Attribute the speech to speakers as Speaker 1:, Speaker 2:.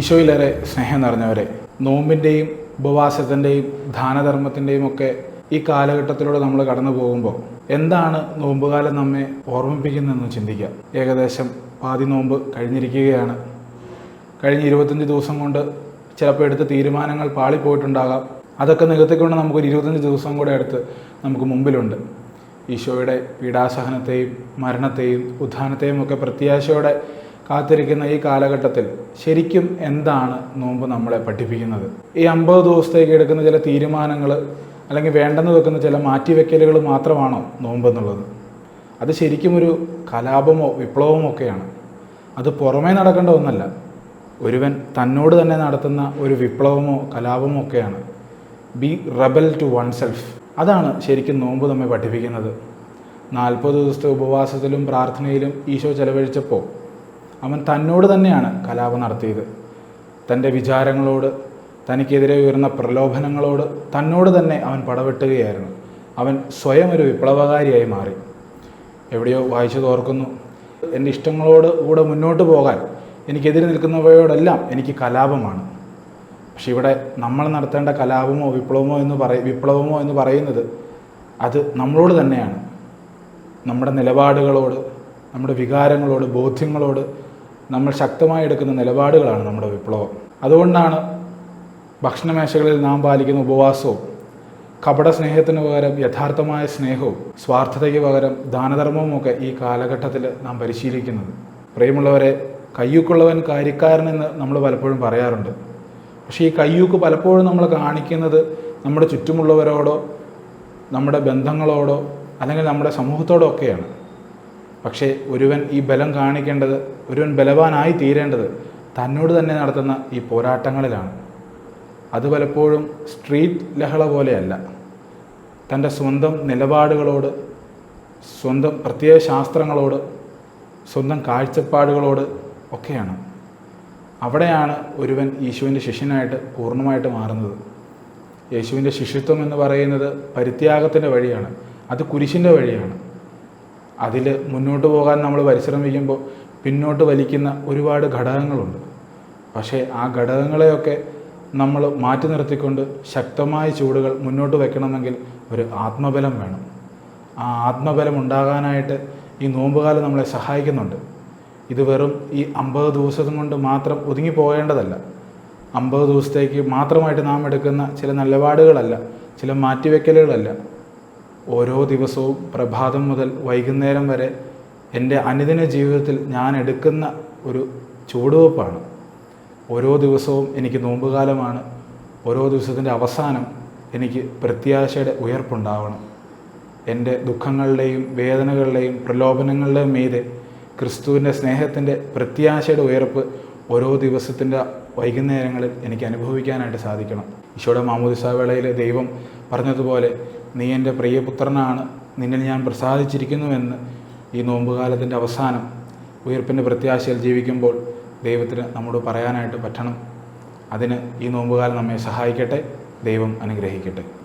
Speaker 1: ഈശോയിലേറെ സ്നേഹം നിറഞ്ഞവരെ നോമ്പിന്റെയും ഉപവാസത്തിന്റെയും ദാനധർമ്മത്തിന്റെയും ഒക്കെ ഈ കാലഘട്ടത്തിലൂടെ നമ്മൾ കടന്നു പോകുമ്പോൾ എന്താണ് നോമ്പുകാലം നമ്മെ ഓർമ്മിപ്പിക്കുന്നതെന്ന് ചിന്തിക്കാം ഏകദേശം പാതി നോമ്പ് കഴിഞ്ഞിരിക്കുകയാണ്. കഴിഞ്ഞ ഇരുപത്തഞ്ച് ദിവസം കൊണ്ട് ചിലപ്പോൾ എടുത്ത തീരുമാനങ്ങൾ പാളിപ്പോയിട്ടുണ്ടാകാം. അതൊക്കെ നികത്തിക്കൊണ്ട് നമുക്കൊരു ഇരുപത്തഞ്ച് ദിവസം കൂടെ അടുത്ത് നമുക്ക് മുമ്പിലുണ്ട്. ഈശോയുടെ പീഡാസഹനത്തെയും മരണത്തെയും ഉത്ഥാനത്തെയും ഒക്കെ പ്രത്യാശയോടെ കാത്തിരിക്കുന്ന ഈ കാലഘട്ടത്തിൽ ശരിക്കും എന്താണ് നോമ്പ് നമ്മളെ പഠിപ്പിക്കുന്നത്? ഈ അമ്പത് ദിവസത്തേക്ക് എടുക്കുന്ന ചില തീരുമാനങ്ങൾ അല്ലെങ്കിൽ വേണ്ടെന്ന് വെക്കുന്ന ചില മാറ്റിവെക്കലുകൾ മാത്രമാണോ നോമ്പ് എന്നുള്ളത്? അത് ശരിക്കും ഒരു കലാപമോ വിപ്ലവമോ ഒക്കെയാണ്. അത് പുറമേ നടക്കേണ്ട ഒന്നല്ല. ഒരുവൻ തന്നോട് തന്നെ നടത്തുന്ന ഒരു വിപ്ലവമോ കലാപമോ ഒക്കെയാണ്. Be rebel to one self അതാണ് ശരിക്കും നോമ്പ് നമ്മെ പഠിപ്പിക്കുന്നത്. നാൽപ്പത് ദിവസത്തെ ഉപവാസത്തിലും പ്രാർത്ഥനയിലും ഈശോ ചെലവഴിച്ചപ്പോൾ അവൻ തന്നോട് തന്നെയാണ് കലാപം നടത്തിയത്. തന്റെ വിചാരങ്ങളോട് തനിക്കെതിരെ ഉയർന്ന പ്രലോഭനങ്ങളോട് തന്നോട് തന്നെ അവൻ പടവെട്ടുകയായിരുന്നു. അവൻ സ്വയം ഒരു വിപ്ലവകാരിയായി മാറി. എവിടെയോ വായിച്ചു തോർക്കുന്നു. എന്റെ ഇഷ്ടങ്ങളോട് കൂടെ മുന്നോട്ട് പോകാൻ എനിക്കെതിരെ നിൽക്കുന്നവയോടെല്ലാം എനിക്ക് കലാപമാണ്. പക്ഷെ ഇവിടെ നമ്മൾ നടത്തേണ്ട കലാപമോ വിപ്ലവമോ എന്ന് പറ വിപ്ലവമോ എന്ന് പറയുന്നത് അത് നമ്മളോട് തന്നെയാണ്. നമ്മുടെ നിലപാടുകളോട് നമ്മുടെ വികാരങ്ങളോട് ബോധ്യങ്ങളോട് നമ്മൾ ശക്തമായി എടുക്കുന്ന നിലപാടുകളാണ് നമ്മുടെ വിപ്ലവം. അതുകൊണ്ടാണ് ഭക്ഷണമേശകളിൽ നാം പാലിക്കുന്ന ഉപവാസവും കപട സ്നേഹത്തിന് പകരം യഥാർത്ഥമായ സ്നേഹവും സ്വാർത്ഥതയ്ക്ക് പകരം ദാനധർമ്മവും ഒക്കെ ഈ കാലഘട്ടത്തിൽ നാം പരിശീലിക്കുന്നത്. പ്രിയമുള്ളവരെ കയ്യൂക്കുള്ളവൻ കാര്യക്കാരനെന്ന് നമ്മൾ പലപ്പോഴും പറയാറുണ്ട്. പക്ഷേ ഈ കയ്യൂക്ക് പലപ്പോഴും നമ്മൾ കാണിക്കുന്നത് നമ്മുടെ ചുറ്റുമുള്ളവരോടോ നമ്മുടെ ബന്ധങ്ങളോടോ അല്ലെങ്കിൽ നമ്മുടെ സമൂഹത്തോടോ ഒക്കെയാണ്. പക്ഷേ ഒരുവൻ ഈ ബലം കാണിക്കേണ്ടത് ഒരുവൻ ബലവാനായി തീരേണ്ടത് തന്നോട് തന്നെ നടത്തുന്ന ഈ പോരാട്ടങ്ങളിലാണ്. അത് പലപ്പോഴും സ്ട്രീറ്റ് ലഹള പോലെയല്ല. തന്റെ സ്വന്തം നിലപാടുകളോട് സ്വന്തം പ്രത്യേക ശാസ്ത്രങ്ങളോട് സ്വന്തം കാഴ്ചപ്പാടുകളോട് ഒക്കെയാണ്. അവിടെയാണ് ഒരുവൻ യേശുവിന്റെ ശിഷ്യനായിട്ട് പൂർണമായിട്ട് മാറുന്നത്. യേശുവിന്റെ ശിഷ്യത്വം എന്ന് പറയുന്നത് പരിത്യാഗത്തിന്റെ വഴിയാണ്. അത് കുരിശിന്റെ വഴിയാണ്. അതിൽ മുന്നോട്ട് പോകാൻ നമ്മൾ പരിശ്രമിക്കുമ്പോൾ പിന്നോട്ട് വലിക്കുന്ന ഒരുപാട് ഘടകങ്ങളുണ്ട്. പക്ഷേ ആ ഘടകങ്ങളെയൊക്കെ നമ്മൾ മാറ്റി നിർത്തിക്കൊണ്ട് ശക്തമായ ചൂടുകൾ മുന്നോട്ട് വെക്കണമെങ്കിൽ ഒരു ആത്മബലം വേണം. ആ ആത്മബലം ഉണ്ടാകാനായിട്ട് ഈ നോമ്പുകാലം നമ്മളെ സഹായിക്കുന്നുണ്ട്. ഇത് വെറും ഈ അമ്പത് ദിവസം കൊണ്ട് മാത്രം ഒതുങ്ങി പോകേണ്ടതല്ല. അമ്പത് ദിവസത്തേക്ക് മാത്രമായിട്ട് നാം എടുക്കുന്ന ചില നിലപാടുകളല്ല ചില മാറ്റിവെക്കലുകളല്ല. ഓരോ ദിവസവും പ്രഭാതം മുതൽ വൈകുന്നേരം വരെ എന്റെ അനുദിന ജീവിതത്തിൽ ഞാൻ എടുക്കുന്ന ഒരു ചുവടുവെപ്പാണ്. ഓരോ ദിവസവും എനിക്ക് നോമ്പുകാലമാണ്. ഓരോ ദിവസത്തിന്റെ അവസാനം എനിക്ക് പ്രത്യാശയുടെ ഉയർപ്പുണ്ടാവണം. എന്റെ ദുഃഖങ്ങളുടെയും വേദനകളുടെയും പ്രലോഭനങ്ങളുടെയും മീതെ ക്രിസ്തുവിന്റെ സ്നേഹത്തിന്റെ പ്രത്യാശയുടെ ഉയർപ്പ് ഓരോ ദിവസത്തിന്റെ വൈകുന്നേരങ്ങളിൽ എനിക്ക് അനുഭവിക്കാനായിട്ട് സാധിക്കണം. ഈശോയുടെ മാമോദിസ വേളയിൽ ദൈവം പറഞ്ഞതുപോലെ നീ എന്റെ പ്രിയപുത്രനാണ്. നിന്നിൽ ഞാൻ പ്രസാദിച്ചിരിക്കുന്നുവെന്ന് ഈ നോമ്പുകാലത്തിന്റെ അവസാനം ഉയർപ്പിന്റെ പ്രത്യാശയിൽ ജീവിക്കുമ്പോൾ ദൈവത്തിന് നമ്മോട് പറയാനായിട്ട് പറ്റണം. അതിന് ഈ നോമ്പുകാലം നമ്മെ സഹായിക്കട്ടെ. ദൈവം അനുഗ്രഹിക്കട്ടെ.